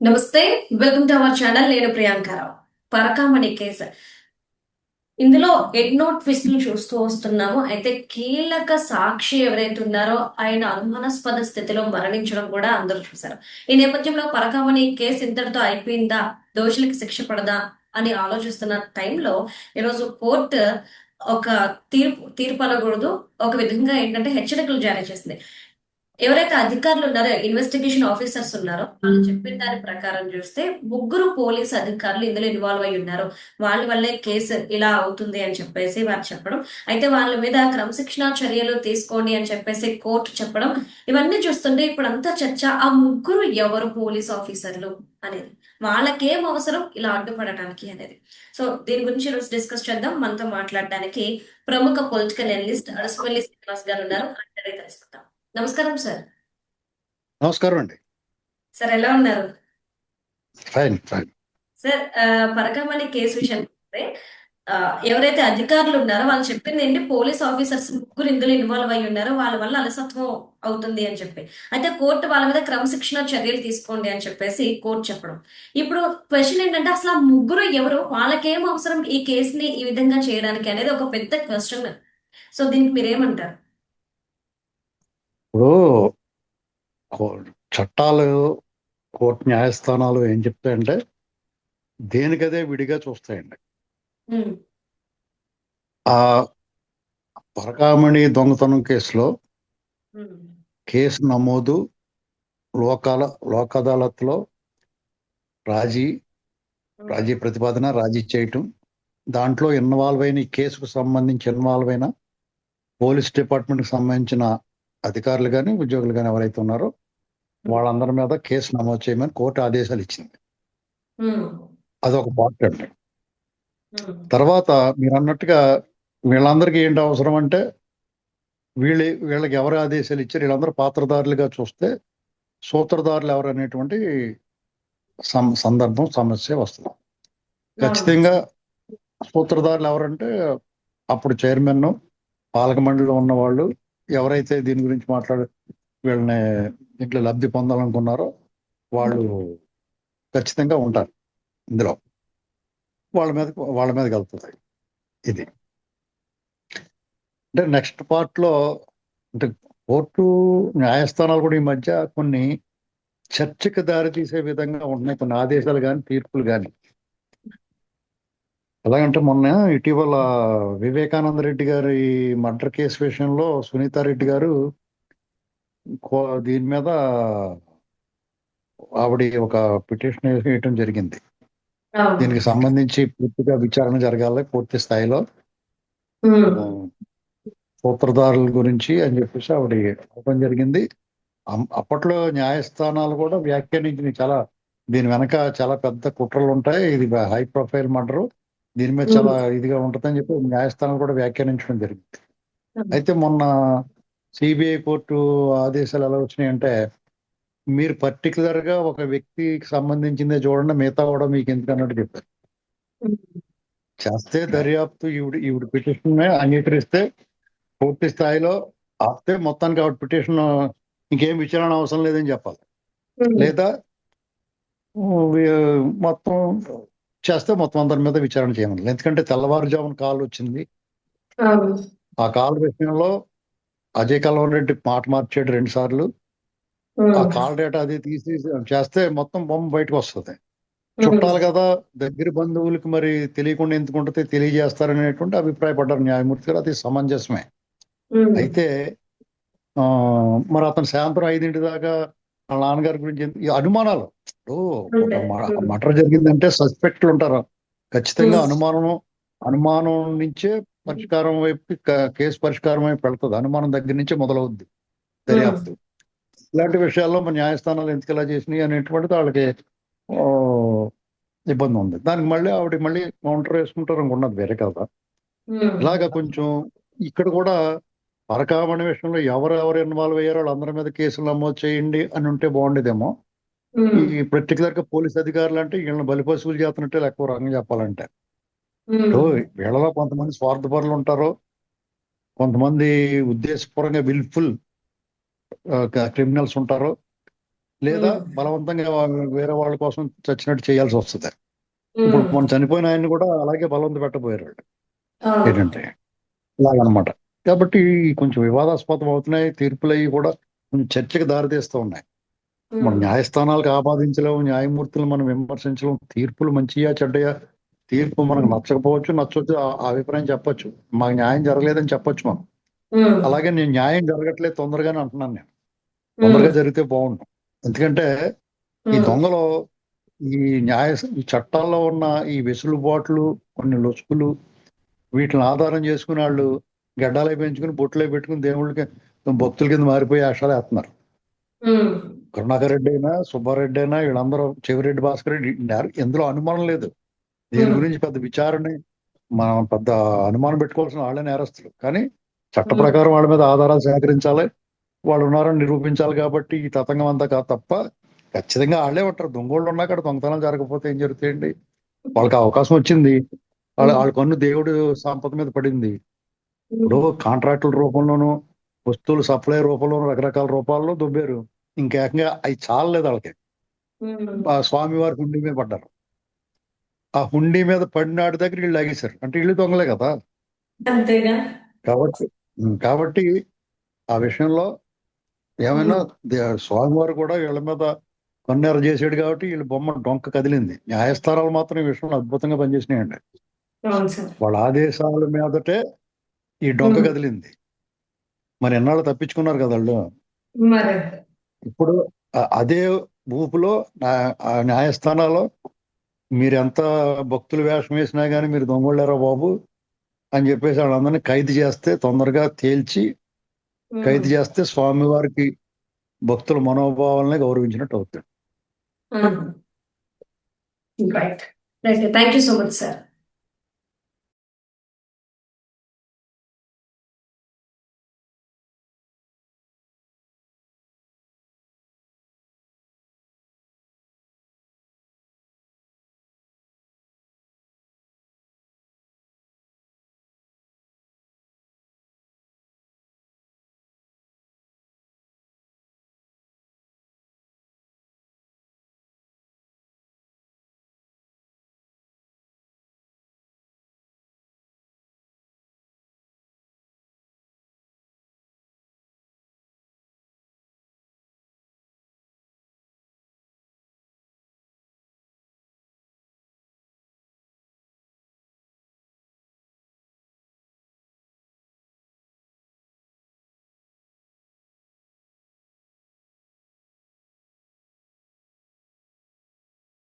నమస్తే welcome to our channel. నేను Priyanka Rao Parakamani case ఇందులో ఎన్నో ట్విస్టులు చూస్తూ వస్తున్నాము. అయితే కీలక సాక్షి ఎవరైతే ఉన్నారో ఆయన అనుమానాస్పద స్థితిలో మరణించడం కూడా అందరూ చూశారు. ఈ నేపథ్యంలో పరకామణి కేసు ఇంతటితో అయిపోయిందా? దోషులకి శిక్ష పడదా? అని ఆలోచిస్తున్న టైంలో ఈరోజు కోర్టు ఒక తీర్పు తీర్పు అనకూడదు. ఒక విధంగా ఏంటంటే హెచ్చరికలు జారీ చేసింది. ఎవరైతే అధికారులు ఉన్నారో ఇన్వెస్టిగేషన్ ఆఫీసర్స్ ఉన్నారో వాళ్ళు చెప్పిన దాని ప్రకారం చూస్తే ముగ్గురు పోలీస్ అధికారులు ఇందులో ఇన్వాల్వ్ అయి ఉన్నారు. వాళ్ళ వల్లే కేసు ఇలా అవుతుంది అని చెప్పేసి వారు చెప్పడం. అయితే వాళ్ళ మీద క్రమశిక్షణ చర్యలు తీసుకోండి అని చెప్పేసి కోర్టు చెప్పడం. ఇవన్నీ చూస్తుంటే ఇప్పుడు అంతా చర్చ ఆ ముగ్గురు ఎవరు పోలీస్ ఆఫీసర్లు అనేది. వాళ్ళకేం అవసరం? ఇలా అడ్డుపడటానికి అనేది. సో దీని గురించి ఈరోజు డిస్కస్ చేద్దాం. మనతో మాట్లాడడానికి ప్రముఖ పొలిటికల్ అనలిస్ట్ అరసపల్లి శ్రీనివాస్ గారు ఉన్నారు. అంటే తెలుసుకుందాం నమస్కారం సార్. నమస్కారం అండి. సార్ ఎలా ఉన్నారు? Fine fine sir Parakamani case విషయం ఎవరైతే అధికారులు ఉన్నారో వాళ్ళు చెప్పింది ఏంటి? పోలీస్ ఆఫీసర్స్ ముగ్గురు ఇందులో ఇన్వాల్వ్ అయి ఉన్నారో. వాళ్ళ వల్ల అలసత్వం అవుతుంది అని చెప్పి. అయితే కోర్టు వాళ్ళ మీద క్రమశిక్షణ చర్యలు తీసుకోండి అని చెప్పేసి కోర్టు చెప్పడం. ఇప్పుడు క్వశ్చన్ ఏంటంటే అసలు ఆ ముగ్గురు ఎవరు? వాళ్ళకేం అవసరం ఈ కేసుని ఈ విధంగా చేయడానికి అనేది ఒక పెద్ద క్వశ్చన్. సో దీనికి మీరేమంటారు? ఇప్పుడు చట్టాలు కోర్టు న్యాయస్థానాలు ఏం చెప్తాయంటే దేనికదే విడిగా చూస్తాయండి. ఆ పరకామణి దొంగతనం కేసులో కేసు నమోదు లోకాల లోక్ అదాలత్లో రాజీ రాజీ ప్రతిపాదన రాజీ చేయటం దాంట్లో ఇన్వాల్వ్ అయిన ఈ కేసుకు సంబంధించి ఇన్వాల్వ్ అయిన పోలీస్ డిపార్ట్మెంట్కి సంబంధించిన అధికారులు కానీ ఉద్యోగులు కానీ ఎవరైతే ఉన్నారో వాళ్ళందరి మీద కేసు నమోదు చేయమని కోర్టు ఆదేశాలు ఇచ్చింది. అదొక పార్ట్ అండి. తర్వాత మీరు అన్నట్టుగా వీళ్ళందరికీ ఏంటి అవసరం అంటే వీళ్ళ వీళ్ళకి ఎవరు ఆదేశాలు ఇచ్చారు వీళ్ళందరూ పాత్రదారులుగా చూస్తే సూత్రధారులు ఎవరు అనేటువంటి సందర్భం సమస్య వస్తుంది. ఖచ్చితంగా సూత్రధారులు ఎవరంటే అప్పుడు చైర్మన్ పాలక మండలిలో ఉన్న వాళ్ళు ఎవరైతే దీని గురించి మాట్లాడ వీళ్ళని ఇంట్లో లబ్ధి పొందాలనుకున్నారో వాళ్ళు ఖచ్చితంగా ఉంటారు ఇందులో. వాళ్ళ మీద వాళ్ళ మీదకి వెళ్తుంది ఇది. అంటే నెక్స్ట్ పార్ట్లో అంటే కోర్టు న్యాయస్థానాలు కూడా ఈ మధ్య కొన్ని చర్చకు దారి తీసే విధంగా ఉన్నాయి. కొన్ని ఆదేశాలు కానీ తీర్పులు కానీ ఎలాగంటే మొన్న ఇటీవల వివేకానంద రెడ్డి గారి మర్డర్ కేసు విషయంలో సునీతా రెడ్డి గారు దీని మీద ఆవిడ ఒక పిటిషన్ వేయటం జరిగింది. దీనికి సంబంధించి పూర్తిగా విచారణ జరగాలి పూర్తి స్థాయిలో. సూత్రధారుల గురించి అని చెప్పేసి ఆవిడ చెప్పడం జరిగింది. అప్పట్లో న్యాయస్థానాలు కూడా వ్యాఖ్యానించినవి చాలా దీని వెనక చాలా పెద్ద కుట్రలు ఉంటాయి. ఇది హై ప్రొఫైల్ మర్డర్. దీని మీద చాలా ఇదిగా ఉంటుందని చెప్పి న్యాయస్థానాలు కూడా వ్యాఖ్యానించడం జరిగింది. అయితే మొన్న సిబిఐ కోర్టు ఆదేశాలు ఎలా వచ్చినాయంటే మీరు పర్టికులర్గా ఒక వ్యక్తికి సంబంధించిందే చూడండి మిగతా కూడా మీకు ఎందుకు అన్నట్టు చెప్పారు. చేస్తే దర్యాప్తు ఈవిడ ఈవిడ పిటిషన్ అంగీకరిస్తే పూర్తి స్థాయిలో ఆపితే మొత్తానికి ఆవిడ పిటిషన్ ఇంకేం విచారణ అవసరం లేదని చెప్పాలి. లేదా మొత్తం చేస్తే మొత్తం అందరి మీద విచారణ చేయమని ఎందుకంటే తెల్లవారుజామున కాల్ వచ్చింది. ఆ కాల్ విషయంలో అజయ్ కల్వన్ రెడ్డి మాట మార్చాడు రెండు సార్లు. ఆ కాల్ డేటా అది తీసి చేస్తే మొత్తం బొమ్మ బయటకు వస్తుంది. చుట్టాలు కదా దగ్గర బంధువులకు మరి తెలియకుండా ఎందుకు ఉంటుంది తెలియజేస్తారనేటువంటి అభిప్రాయపడ్డారు న్యాయమూర్తి గారు. అది సమంజసమే. అయితే ఆ మరి అతను సాయంత్రం ఐదింటి దాకా వాళ్ళ నాన్నగారి గురించి అనుమానాలు. ఇప్పుడు మటర్ జరిగిందంటే సస్పెక్ట్లు ఉంటారు. ఖచ్చితంగా Hmm. అనుమానం అనుమానం నుంచే పరిష్కారం వైపు కేసు పరిష్కారం వైపు వెళ్తుంది. అనుమానం దగ్గర నుంచే మొదలవుద్ది. దర్యాప్తు. ఇలాంటి విషయాల్లో మన న్యాయస్థానాలు ఎందుకు ఇలా చేసినాయి అనేటువంటిది వాళ్ళకి ఇబ్బంది ఉంది. దానికి మళ్ళీ ఆవిడ మళ్ళీ కౌంటర్ వేసుకుంటారు అనుకున్నది వేరే కదా ఇలాగా కొంచెం ఇక్కడ కూడా పరకామణి విషయంలో ఎవరు ఎవరు ఇన్వాల్వ్ అయ్యారో వాళ్ళందరి మీద కేసులు నమోదు చేయండి అని ఉంటే బాగుండేదేమో. ఈ పర్టికులర్గా పోలీస్ అధికారులు అంటే వీళ్ళని బలిపశువులు చేస్తున్నట్టే ఎక్కువ రంగం చెప్పాలంటే. వీళ్ళలో కొంతమంది స్వార్థపరులు ఉంటారు. కొంతమంది ఉద్దేశపూర్వకంగా విల్ఫుల్ క్రిమినల్స్ ఉంటారు. లేదా. బలవంతంగా వేరే వాళ్ళ కోసం చచ్చినట్టు చేయాల్సి వస్తుంది. ఇప్పుడు. మన చనిపోయిన ఆయన్ని కూడా అలాగే బలవంత పెట్టబోయారు. ఏంటంటే ఇలాగనమాట. కాబట్టి కొంచెం వివాదాస్పదం అవుతున్నాయి తీర్పులు అవి కూడా కొంచెం చర్చకు దారితీస్తూ ఉన్నాయి. మన. న్యాయస్థానాలకు ఆపాదించలేము న్యాయమూర్తులు మనం విమర్శించలేము తీర్పులు మంచియా చెడ్డయా? తీర్పు మనకు నచ్చకపోవచ్చు నచ్చవచ్చు అభిప్రాయం చెప్పొచ్చు. మాకు న్యాయం జరగలేదని చెప్పొచ్చు మనం. అలాగే నేను న్యాయం జరగట్లేదు తొందరగానే అంటున్నాను నేను. తొందరగా జరిగితే బాగుండు. ఎందుకంటే ఈ. దొంగలో ఈ న్యాయ ఈ చట్టాల్లో ఉన్న ఈ వెసులుబాట్లు కొన్ని లొసుకులు వీటిని ఆధారం చేసుకుని వాళ్ళు గడ్డాలే పెంచుకుని బొట్లే పెట్టుకుని దేవుళ్ళకి భక్తుల కింద మారిపోయి ఆశాలు వేస్తున్నారు. కరుణాకర్ రెడ్డి అయినా సుబ్బారెడ్డి అయినా వీళ్ళందరూ చెవిరెడ్డి భాస్కర్ రెడ్డి ఎందులో అనుమానం లేదు దీని. గురించి పెద్ద విచారణ మనం పెద్ద అనుమానం పెట్టుకోవాల్సిన వాళ్ళే నేరస్తులు కానీ చట్ట. ప్రకారం వాళ్ళ మీద ఆధారాలు సేకరించాలి వాళ్ళు ఉన్నారని నిరూపించాలి కాబట్టి ఈ తతంగం అంతా కాదు తప్ప ఖచ్చితంగా వాళ్ళే ఉంటారు దొంగోళ్ళు ఉన్నా అక్కడ దొంగతనం జరగకపోతే ఏం జరుగుతాయండి వాళ్ళకి అవకాశం వచ్చింది వాళ్ళ. వాళ్ళ కన్ను దేవుడు సంపద మీద పడింది ఇప్పుడు కాంట్రాక్టుల రూపంలోనూ వస్తువులు సప్లై రూపంలోనూ రకరకాల రూపాల్లో దుబ్బారు ఇంకేకంగా అవి చాలలేదు వాళ్ళకి. ఆ స్వామివారి హుండీ మీద పడ్డారు. ఆ హుండీ మీద పడినాడి దగ్గర వీళ్ళు లాగేశారు. అంటే వీళ్ళు దొంగలే కదా? కాబట్టి కాబట్టి ఆ విషయంలో ఏమైనా స్వామివారు కూడా వీళ్ళ మీద కన్నెర చేసాడు కాబట్టి వీళ్ళ బొమ్మ డొంక కదిలింది. న్యాయస్థానాలు మాత్రం ఈ విషయంలో అద్భుతంగా పనిచేసినాయండి. వాళ్ళ ఆదేశాల మీదటే ఈ డొంక. కదిలింది. మరి ఎన్నాళ్ళు తప్పించుకున్నారు కదా వాళ్ళు? ఇప్పుడు అదే ఊపులో న్యాయస్థానాల్లో మీరు ఎంత భక్తులు వేషం వేసినా కానీ మీరు దొంగళ్ళారా బాబు అని చెప్పేసి వాళ్ళందరినీ ఖైదు చేస్తే తొందరగా తేల్చి. ఖైదు చేస్తే స్వామివారికి భక్తుల మనోభావాలని గౌరవించినట్టు అవుతుంది. Right thank you so much sir